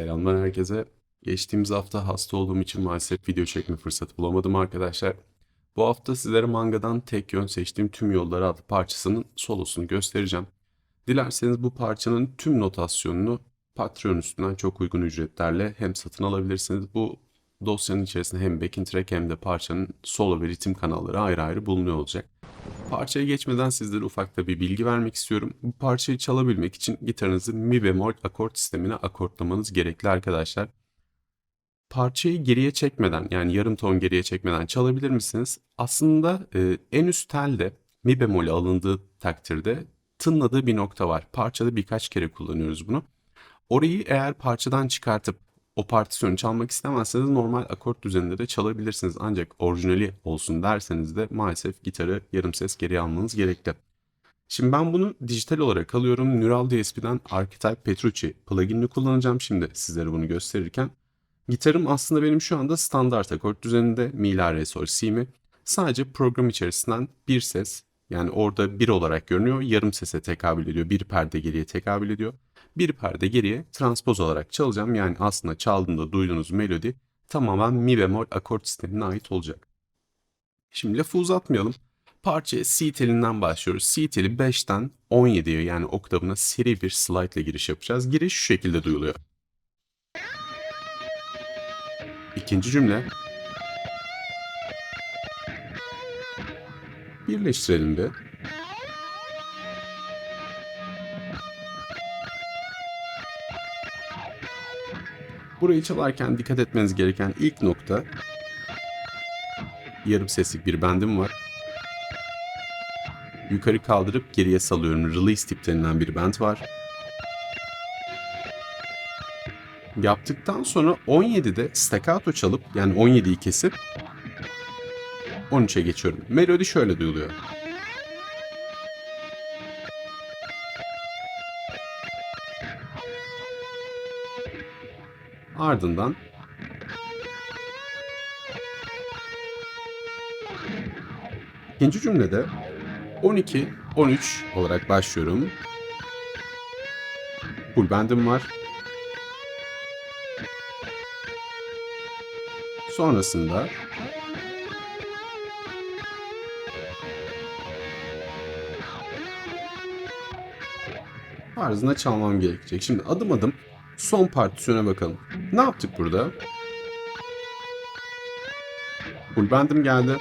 Selamlar herkese. Geçtiğimiz hafta hasta olduğum için maalesef video çekme fırsatı bulamadım arkadaşlar. Bu hafta sizlere mangadan tek yön seçtiğim tüm yolları adlı parçasının solosunu göstereceğim. Dilerseniz bu parçanın tüm notasyonunu Patreon üstünden çok uygun ücretlerle hem satın alabilirsiniz. Bu dosyanın içerisinde hem backing track hem de parçanın solo ve ritim kanalları ayrı ayrı bulunuyor olacak. Parçaya geçmeden sizlere ufak da bir bilgi vermek istiyorum. Bu parçayı çalabilmek için gitarınızı mi bemol akort sistemine akortlamanız gerekli arkadaşlar. Parçayı geriye çekmeden yani yarım ton geriye çekmeden çalabilir misiniz? Aslında e, en üst telde mi bemol alındığı takdirde tınladığı bir nokta var. Parçada birkaç kere kullanıyoruz bunu. Orayı eğer parçadan çıkartıp o partisyonu çalmak istemezseniz normal akort düzeninde de çalabilirsiniz. Ancak orijinali olsun derseniz de maalesef gitarı yarım ses geriye almanız gerekli. Şimdi ben bunu dijital olarak alıyorum. Neural DSP'den Archetype Petrucci pluginini kullanacağım şimdi sizlere bunu gösterirken. Gitarım aslında benim şu anda standart akort düzeninde Mi La Re Sol Si mi. Sadece program içerisinden bir ses yani orada bir olarak görünüyor. Yarım sese tekabül ediyor. Bir perde geriye tekabül ediyor. Bir perde geriye transpoz olarak çalacağım. Yani aslında çaldığında duyduğunuz melodi tamamen mi bemol akort sistemine ait olacak. Şimdi lafı uzatmayalım. Parçaya C telinden başlıyoruz. C teli 5'ten 17'ye yani oktavına seri bir slide ile giriş yapacağız. Giriş şu şekilde duyuluyor. İkinci cümle. Birleştirelim bir. Burayı çalarken dikkat etmeniz gereken ilk nokta yarım seslik bir bendim var. Yukarı kaldırıp geriye salıyorum. Release tip denilen bir bend var. Yaptıktan sonra 17'de staccato çalıp yani 17'yi kesip 13'e geçiyorum. Melodi şöyle duyuluyor. Ardından ikinci cümlede 12, 13 olarak başlıyorum. Full bendim var. Sonrasında tarzında çalmam gerekecek. Şimdi adım adım son partisyona bakalım. Ne yaptık burada? Full bendim geldi.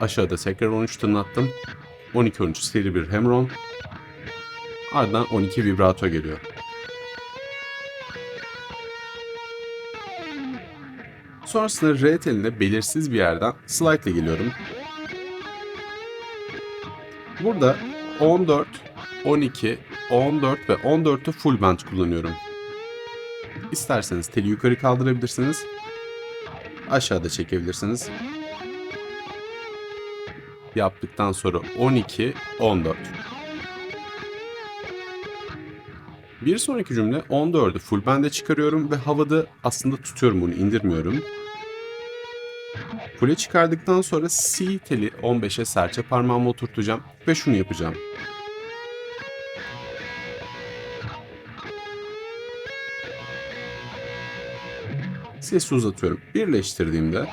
Aşağıda tekrar 13 tınlattım. 12-13 seri bir hemron. Ardından 12 vibrato geliyor. Sonrasında R teline belirsiz bir yerden slide ile geliyorum. Burada 14, 12, 14 ve 14'te full band kullanıyorum. İsterseniz teli yukarı kaldırabilirsiniz. Aşağıda çekebilirsiniz. Yaptıktan sonra 12, 14. Bir sonraki cümle 14'ü full band'e çıkarıyorum ve havada aslında tutuyorum bunu indirmiyorum. Full'e çıkardıktan sonra C teli 15'e serçe parmağımı oturtacağım ve şunu yapacağım. Sesi uzatıyorum. Birleştirdiğimde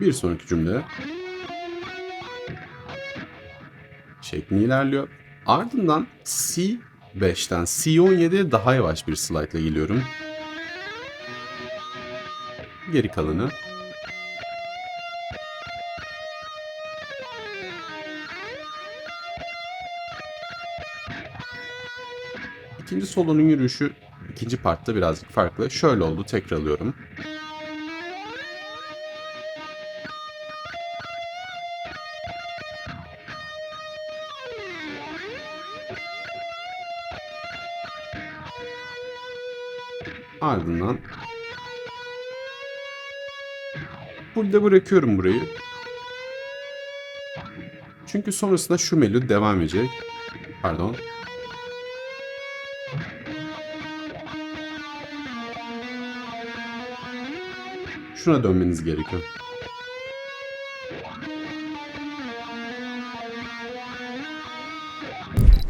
bir sonraki cümle şeklinde ilerliyor. Ardından C5'ten C17'ye daha yavaş bir slide ile geliyorum. Geri kalanı İkinci solonun yürüyüşü ikinci partta birazcık farklı. Şöyle oldu tekrar alıyorum. Ardından burada bırakıyorum burayı. Çünkü sonrasında şu melodi devam edecek. Pardon. Şuna dönmeniz gerekiyor.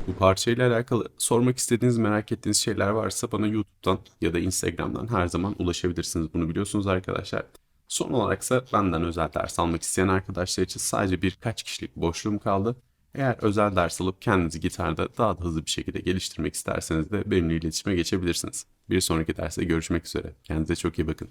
Bu parçayla alakalı sormak istediğiniz, merak ettiğiniz şeyler varsa bana YouTube'dan ya da Instagram'dan her zaman ulaşabilirsiniz. Bunu biliyorsunuz arkadaşlar. Son olaraksa benden özel ders almak isteyen arkadaşlar için sadece birkaç kişilik boşluğum kaldı. Eğer özel ders alıp kendinizi gitarda daha da hızlı bir şekilde geliştirmek isterseniz de benimle iletişime geçebilirsiniz. Bir sonraki derste görüşmek üzere. Kendinize çok iyi bakın.